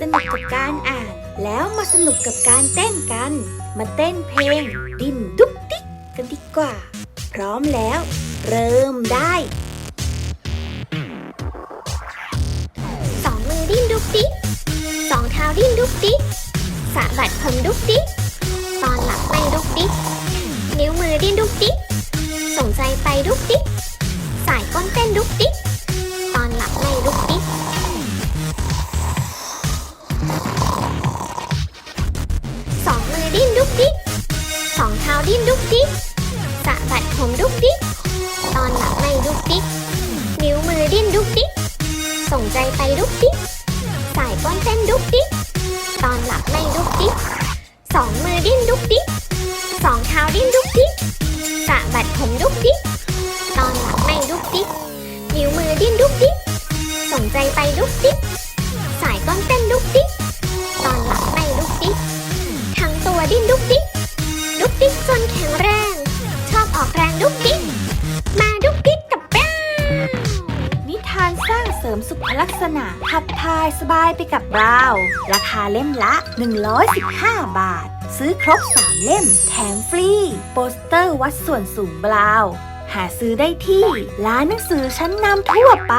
สนุกกับการอ่าน แล้วมาสนุกกับการเต้นกัน มาเต้นเพลง ดินดุ๊กดิ๊กกันดีกว่า พร้อมแล้ว เริ่มได้สองมือดิ้นดุ๊กดิ๊กสองเท้าดิ้นดุ๊กดิ๊กสะบัดผมดุ๊กดิ๊กตอนหลับไม่ดุ๊กดิ๊กนิ้วมือดิ้นดุ๊กดิ๊กส่งใจไปดุ๊กดิ๊กสายก้นเต้นดุ๊กดิ๊ก ดิ้นดุกสะบัดผมดุกดิ๊กตอนหลับไม่ดุกดิ๊กนิ้วมือดิ้นดุกดิ๊กส่งใจไปดุกดิ๊กสายก้อนเต้นดุกดิ๊กตอนหลับไม่ดุกดิ๊กสองมือดิ้นดุกดิ๊กสองเท้าดิ้นดุกดิ๊กสะบัดผมดุกดิ๊กตอนหลับไม่ดุกดิ๊กนิ้วมือดิ้นดุกดิ๊กส่งใจไปดุกดิ๊กสายก้อนเต้นดุกดิ๊กตอนหลับไม่ดุกดิ๊กทั้งตัวดิ้นดุกดิ๊ก เสริมสุขลักษณะขับถ่ายสบายไปกับเราราคาเล่มละ 115 บาท ซื้อครบ 3 เล่ม แถมฟรี โปสเตอร์วัดส่วนสูงบราว์หาซื้อได้ที่ ร้านหนังสือชั้นนำทั่วไป